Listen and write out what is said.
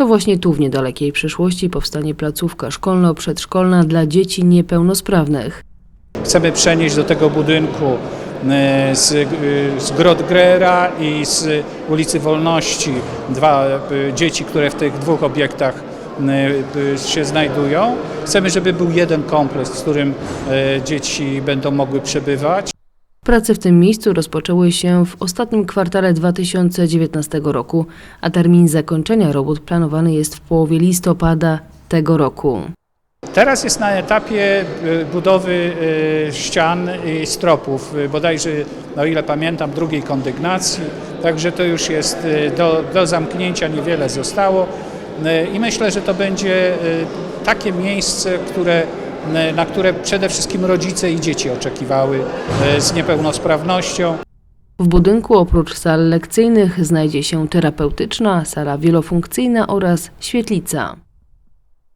To właśnie tu w niedalekiej przyszłości powstanie placówka szkolno-przedszkolna dla dzieci niepełnosprawnych. Chcemy przenieść do tego budynku e, z, e, z Grodgrera i z ulicy Wolności dwa e, dzieci, które w tych dwóch obiektach się znajdują. Chcemy, żeby był jeden kompleks, w którym dzieci będą mogły przebywać. Prace w tym miejscu rozpoczęły się w ostatnim kwartale 2019 roku, a termin zakończenia robót planowany jest w połowie listopada tego roku. Teraz jest na etapie e, budowy e, ścian i stropów, e, bodajże, o ile pamiętam, drugiej kondygnacji, także to już jest do, do zamknięcia niewiele zostało i myślę, że to będzie takie miejsce, które, na które przede wszystkim rodzice i dzieci oczekiwały e, z niepełnosprawnością. W budynku oprócz sal lekcyjnych znajdzie się terapeutyczna, sala wielofunkcyjna oraz świetlica.